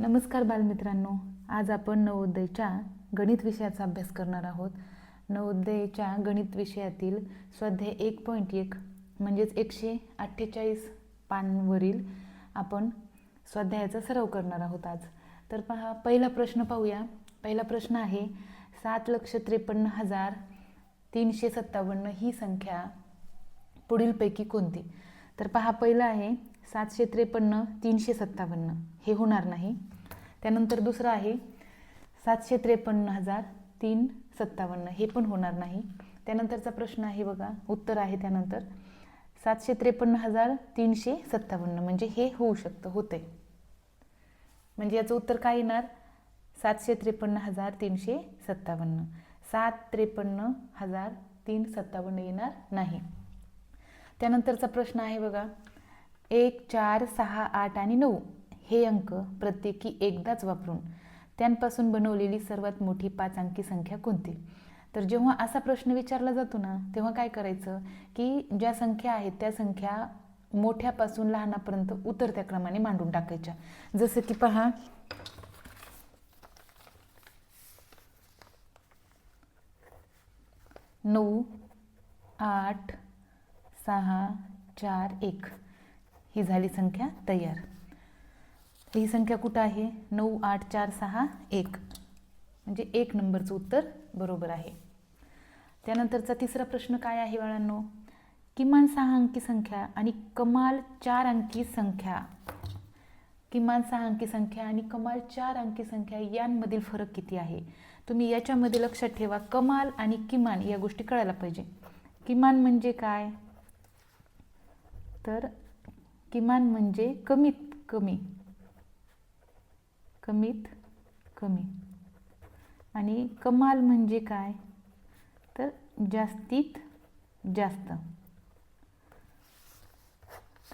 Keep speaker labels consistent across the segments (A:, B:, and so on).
A: नमस्कार बालमित्रांनो. आज आपण नवोदयच्या गणित विषयाचा अभ्यास करणार आहोत. नवोदयच्या गणित विषयातील स्वाध्याय एक पॉईंट एक म्हणजेच एकशे अठ्ठेचाळीस पानवरील आपण स्वाध्यायाचा सराव करणार आहोत आज. तर पहा पहिला प्रश्न पाहूया. पहिला प्रश्न आहे सात लक्ष त्रेपन्न हजार तीनशे सत्तावन्न ही संख्या पुढीलपैकी कोणती? तर पहा पहिलं आहे सातशे त्रेपन्न तीनशे सत्तावन्न. हे होणार नाही. त्यानंतर दुसरं आहे सातशे त्रेपन्न हजार तीन सत्तावन्न. हे पण होणार नाही. त्यानंतरचा प्रश्न आहे बघा उत्तर आहे त्यानंतर. सातशे त्रेपन्न हजार तीनशे सत्तावन्न. म्हणजे हे होऊ शकतं होते म्हणजे याचं उत्तर काय येणार? सातशे त्रेपन्न हजार तीनशे सत्तावन्न. सात त्रेपन्न हजार तीन सत्तावन्न येणार नाही. त्यानंतरचा प्रश्न आहे बघा एक चार सहा आठ आणि नऊ हे अंक प्रत्येकी एकदाच वापरून त्यांपासून बनवलेली सर्वात मोठी पाच अंकी संख्या कोणती? तर जेव्हा असा प्रश्न विचारला जातो ना तेव्हा काय करायचं की ज्या संख्या आहेत त्या संख्या मोठ्यापासून लहानापर्यंत उतरत्या क्रमाने मांडून टाकायच्या. जसं की पहा नऊ आठ सहा चार एक. ही झाली संख्या तयार. ही संख्या कुठं आहे? नऊ आठ चार सहा एक. म्हणजे एक नंबरचं उत्तर बरोबर आहे. त्यानंतरचा तिसरा प्रश्न काय आहे बाळांनो? किमान सहा अंकी संख्या आणि कमाल चार अंकी संख्या. किमान सहा अंकी संख्या आणि कमाल चार अंकी संख्या यांमधील फरक किती आहे? तुम्ही याच्यामध्ये लक्षात ठेवा कमाल आणि किमान या गोष्टी कळायला पाहिजे. किमान म्हणजे काय? तर किमान म्हणजे कमीत कमी. कमीत कमी. आणि कमाल म्हणजे काय? तर जास्तीत जास्त.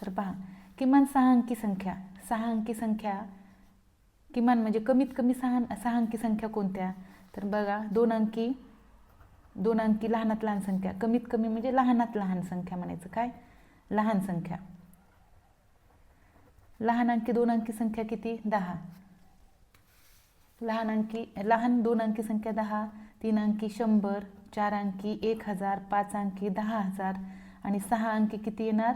A: तर पहा किमान सहा अंकी संख्या. सहा अंकी संख्या किमान म्हणजे कमीत कमी सहा सहा अंकी संख्या कोणत्या? तर बघा दोन अंकी दोन अंकी लहानात लहान संख्या. कमीत कमी म्हणजे लहानात लहान संख्या म्हणायचं. काय? लहान संख्या. लहान अंकी दोन अंकी संख्या किती? दहा. लहान अंकी लहान दोन अंकी संख्या दहा तीन अंकी शंभर चार अंकी एक हजार पाच अंकी दहा हजार आणि सहा अंकी किती येणार?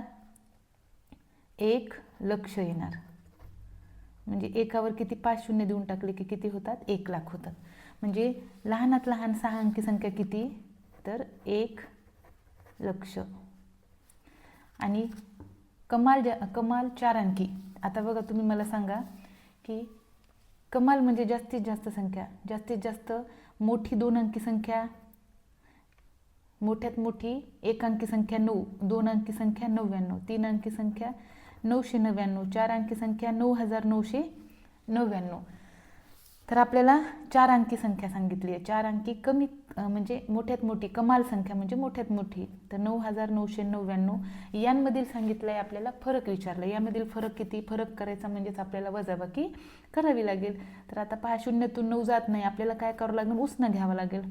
A: एक लक्ष येणार. म्हणजे एकावर किती पाच शून्य देऊन टाकले की किती होतात? एक लाख होतात. म्हणजे लहानात लहान सहा अंकी संख्या किती? तर एक लक्ष. आणि कमाल ज कमाल चार अंकी. आता बघा तुम्ही मला सांगा की कमाल म्हणजे जास्तीत जास्त संख्या जास्तीत जास्त मोठी दोन अंकी संख्या मोठ्यात मोठी एक अंकी संख्या नऊ दोन अंकी संख्या नव्याण्णव तीन अंकी संख्या नऊशे नव्याण्णव चार अंकी संख्या नऊ हजार नऊशे नव्याण्णव. तर आपल्याला चार अंकी संख्या सांगितली आहे. चार अंकी कमी म्हणजे मोठ्यात मोठी कमाल संख्या म्हणजे मोठ्यात मोठी. तर नऊ हजार नऊशे नव्याण्णव यांमधील सांगितलं आहे आपल्याला फरक विचारलं यामधील फरक किती? फरक करायचा म्हणजेच आपल्याला वजाबाकी करावी लागेल. तर आता पहा शून्यातून नऊ जात नाही. आपल्याला काय करावं लागेल? उसना घ्यावं लागेल.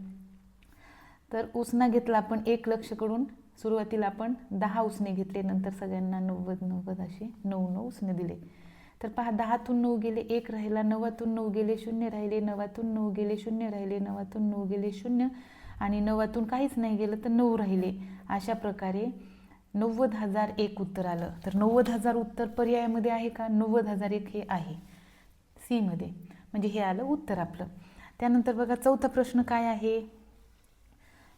A: तर उसना घेतला आपण एक लक्ष करून. सुरुवातीला आपण दहा उसने घेतले. नंतर सगळ्यांना नव्वद नव्वद असे नऊ नऊ उसने दिले. तर पहा दहातून नऊ गेले एक राहिला नवातून नऊ गेले शून्य राहिले नवातून नऊ गेले शून्य राहिले नवातून नऊ गेले शून्य. आणि नवातून काहीच नाही गेलं तर नऊ राहिले. अशा प्रकारे नव्वद हजार एक उत्तर आलं. तर नव्वद हजार उत्तर पर्यायामध्ये आहे का? नव्वद हजार एक हे आहे. सीमध्ये म्हणजे हे आलं उत्तर आपलं. त्यानंतर बघा चौथा प्रश्न काय आहे?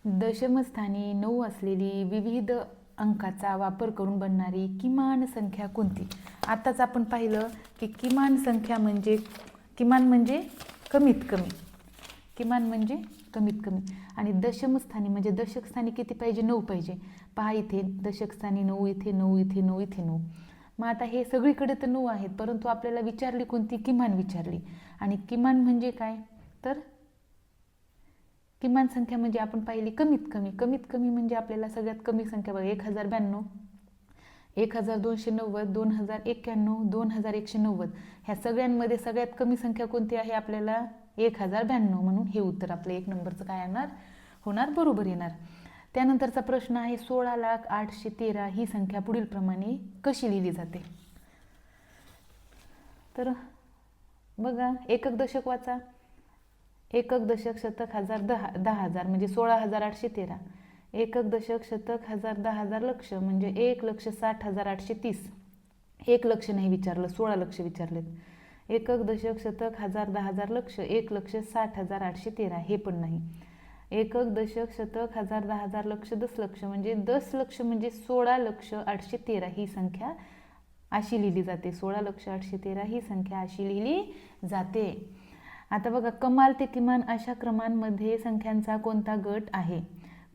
A: दशमस्थानी नऊ असलेली विविध अंकाचा वापर करून बनणारी किमान संख्या कोणती? आत्ताच आपण पाहिलं की किमान संख्या म्हणजे किमान म्हणजे कमीत कमी. किमान म्हणजे कमीत कमी. आणि दशमस्थानी म्हणजे दशकस्थानी किती पाहिजे? नऊ पाहिजे. पहा इथे दशकस्थानी नऊ इथे नऊ इथे नऊ इथे नऊ. मग आता हे सगळीकडे तर नऊ आहेत परंतु आपल्याला विचारली कोणती? किमान विचारली. आणि किमान म्हणजे काय? तर किमान संख्या म्हणजे आपण पाहिली कमीत कमी. कमीत कमी म्हणजे आपल्याला सगळ्यात कमी संख्या बघा एक हजार ब्याण्णव एक हजार दोनशे नव्वद दोन हजार एक्क्याण्णव दोन हजार एकशे नव्वद. ह्या सगळ्यांमध्ये सगळ्यात कमी संख्या कोणती आहे आपल्याला? एक हजार ब्याण्णव. म्हणून हे उत्तर आपलं एक नंबरचं काय येणार? होणार बरोबर येणार. त्यानंतरचा प्रश्न आहे सोळा लाख आठशे तेरा ही संख्या पुढीलप्रमाणे कशी लिहिली जाते? तर बघा एकक दशक वाचा. एकक दशक शतक हजार दहा दहा हजार म्हणजे सोळा हजार आठशे तेरा. एकक दशक शतक हजार दहा हजार लक्ष म्हणजे एक लक्ष साठ हजार आठशे तीस. एक लक्ष नाही विचारलं सोळा लक्ष विचारलेत. एकक दशक शतक हजार दहा हजार लक्ष एक लक्ष साठ हजार आठशे तेरा हे पण नाही. एकक दशक शतक हजार दहा हजार लक्ष दस लक्ष म्हणजे दस लक्ष म्हणजे सोळा लक्ष आठशे तेरा ही संख्या अशी लिहिली जाते. सोळा लक्ष आठशे तेरा ही संख्या अशी लिहिली जाते. आता बघा कमाल ते किमान अशा क्रमांमध्ये संख्यांचा कोणता गट आहे?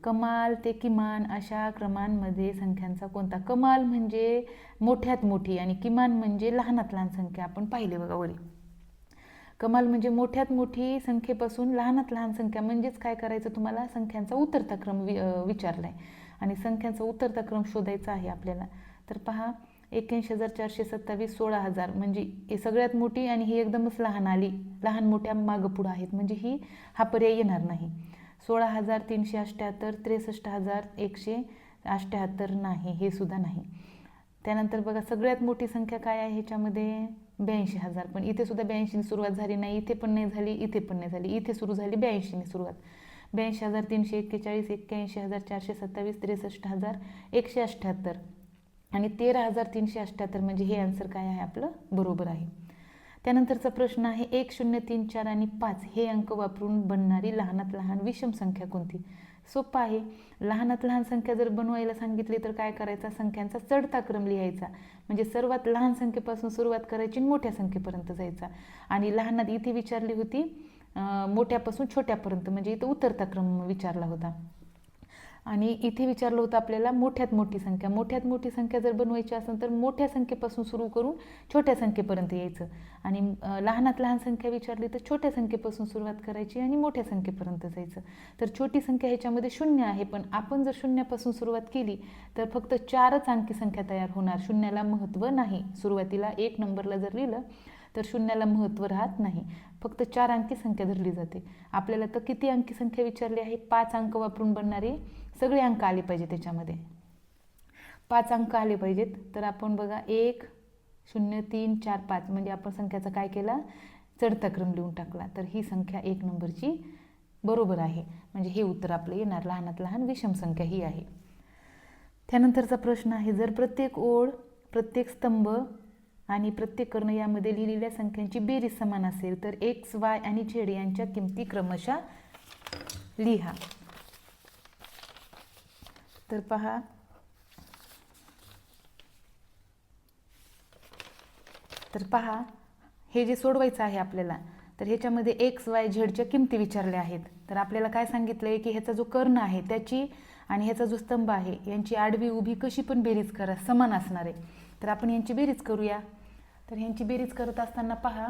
A: कमाल ते किमान अशा क्रमांमध्ये संख्यांचा कोणता? कमाल म्हणजे मोठ्यात मोठी आणि किमान म्हणजे लहानात लहान संख्या आपण पाहिले बघा वरी. कमाल म्हणजे मोठ्यात मोठी संख्येपासून लहानात लहान संख्या म्हणजेच काय करायचं तुम्हाला? संख्यांचा उतरता क्रम वि विचारला आहे आणि संख्यांचा उतरता क्रम शोधायचा आहे आपल्याला. तर पहा एक्क्याऐंशी हजार चारशे सत्तावीस सोळा हजार. म्हणजे ही सगळ्यात मोठी आणि ही एकदमच लहान आली. लहान मोठ्या मागं पुढं आहेत. म्हणजे ही हा पर्याय येणार नाही. सोळा हजार तीनशे अष्ट्याहत्तर त्रेसष्ट हजार एकशे अठ्याहत्तर नाही. हे सुद्धा नाही. त्यानंतर बघा सगळ्यात मोठी संख्या काय आहे ह्याच्यामध्ये? ब्याऐंशी हजार. पण इथे सुद्धा ब्याऐंशीने सुरुवात झाली नाही. इथे पण नाही झाली इथे पण नाही झाली. इथे सुरू झाली ब्याऐंशीने सुरुवात. ब्याऐंशी हजार तीनशे एक्केचाळीस एक्क्याऐंशी हजार चारशे सत्तावीस त्रेसष्ट हजार एकशे अठ्ठ्याहत्तर. आणि तेरा हजार तीनशे अठ्ठ्याहत्तर म्हणजे हे आन्सर काय आहे आपलं? बरोबर आहे. त्यानंतरचा प्रश्न आहे एक शून्य तीन चार आणि पाच हे अंक वापरून बनणारी लहानात लहान विषम संख्या कोणती? सोपं आहे. लहानात लहान संख्या जर बनवायला सांगितली तर काय करायचा? संख्यांचा चढता क्रम लिहायचा. म्हणजे सर्वात लहान संख्येपासून सुरुवात करायची आणि मोठ्या संख्येपर्यंत जायचा. आणि लहानात इथे विचारली होती मोठ्यापासून छोट्यापर्यंत म्हणजे इथं उतरता क्रम विचारला होता. आणि इथे विचारलं होतं आपल्याला मोठ्यात मोठी संख्या. मोठ्यात मोठी संख्या जर बनवायची असेल तर मोठ्या संख्येपासून सुरू करून छोट्या संख्येपर्यंत यायचं. आणि लहानात लहान संख्या विचारली तर छोट्या संख्येपासून सुरुवात करायची आणि मोठ्या संख्येपर्यंत जायचं. तर छोटी संख्या ह्याच्यामध्ये शून्य आहे पण आपण जर शून्यापासून सुरुवात केली तर फक्त चारच अंकी संख्या तयार होणार. शून्याला महत्त्व नाही. सुरुवातीला एक नंबरला जर लिहिलं तर शून्याला महत्त्व राहत नाही. फक्त चार अंकी संख्या धरली जाते. आपल्याला तर किती अंकी संख्या विचारली आहे? पाच अंक वापरून बनणारे सगळे अंक आले पाहिजे त्याच्यामध्ये पाच अंक आले पाहिजेत. तर आपण बघा एक शून्य तीन चार पाच. म्हणजे आपण संख्याचा काय केला? चढता क्रम लिहून टाकला. तर ही संख्या एक नंबरची बरोबर आहे. म्हणजे हे उत्तर आपलं येणार. लहानात लहान विषम संख्या ही आहे. त्यानंतरचा प्रश्न आहे जर प्रत्येक ओळ प्रत्येक स्तंभ आणि प्रत्येक कर्ण यामध्ये लिहिलेल्या संख्यांची बेरीज समान असेल तर एक्स वाय आणि झेड यांच्या किमती क्रमशः लिहा. तर पहा. तर पहा हे जे सोडवायचं आहे आपल्याला तर ह्याच्यामध्ये एक्स वाय झेडच्या किमती विचारल्या आहेत. तर आपल्याला काय सांगितलं आहे की ह्याचा जो कर्ण आहे त्याची आणि ह्याचा जो स्तंभ आहे यांची आडवी उभी कशी पण बेरीज करा समान असणार आहे. तर आपण यांची बेरीज करूया. तर ह्यांची बेरीज करत असताना पहा.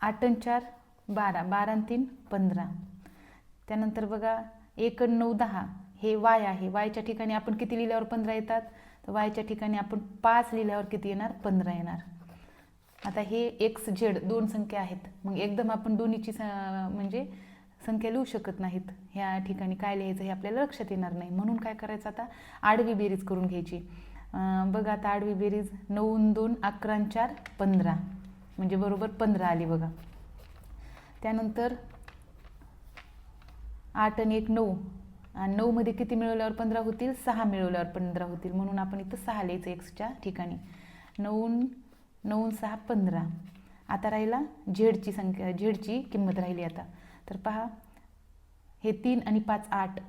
A: आठ चार बारा बारा तीन पंधरा. त्यानंतर बघा एक नऊ दहा. हे वाय आहे. वायच्या ठिकाणी आपण किती लिहिल्यावर पंधरा येतात? तर वायच्या ठिकाणी आपण पाच लिहिल्यावर किती येणार? पंधरा येणार. आता हे एक्स झेड दोन संख्या आहेत. मग एकदम आपण दोन्हीची स म्हणजे संख्या लिहू शकत नाहीत. ह्या ठिकाणी काय लिहायचं हे आपल्याला लक्षात येणार नाही. म्हणून काय करायचं आता? आडवी बेरीज करून घ्यायची. बघा आता आडवी बेरीज नऊ दोन अकरा चार पंधरा. म्हणजे बरोबर पंधरा आली बघा. त्यानंतर आठ आणि एक नऊ. आणि नऊमध्ये किती मिळवल्यावर पंधरा होतील? सहा मिळवल्यावर पंधरा होतील. म्हणून आपण इथं सहा लिहायचं एक्सच्या ठिकाणी. नऊ नऊ सहा पंधरा. आता राहिला झेडची संख्या झेडची किंमत राहिली आता. तर पहा हे तीन आणि पाच आठ.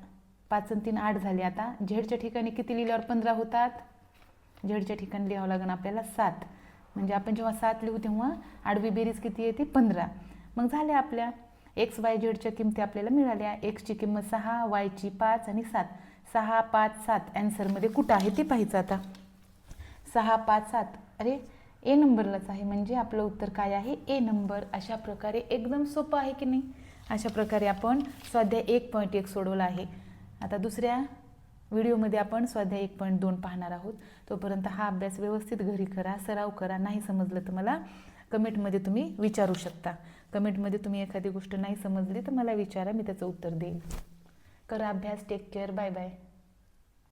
A: पाच आणि तीन आठ झाले आता. झेडच्या ठिकाणी किती लिहिल्यावर पंधरा होतात? झेडच्या ठिकाणी लिहावं लागेल आपल्याला सात. म्हणजे आपण जेव्हा सात लिहू तेव्हा आडवी बेरीज किती येते? पंधरा. मग झाल्या आपल्या. एक्स वाय झेडच्या किमती आपल्याला मिळाल्या. एक्सची किंमत सहा वायची पाच आणि सात. सहा पाच सात. ॲन्सरमध्ये कुठं आहे ते पाहायचं आता? सहा पाच सात. अरे ए नंबरलाच आहे. म्हणजे आपलं उत्तर काय आहे? ए नंबर अशा प्रकारे एकदम सोपं आहे की नाही? अशा प्रकारे आपण स्वाध्याय एक पॉईंट एक सोडवला आहे. आता दुसऱ्या व्हिडिओमध्ये आपण स्वाध्याय एक पॉईंट दोन पाहणार आहोत. तोपर्यंत हा अभ्यास व्यवस्थित घरी करा सराव करा. नाही समजलं तर मला कमेंटमध्ये तुम्ही विचारू शकता. कमेंटमध्ये तुम्ही एखादी गोष्ट नाही समजली तर मला विचारा मी त्याचं उत्तर देईन. करा अभ्यास टेक केअर बाय बाय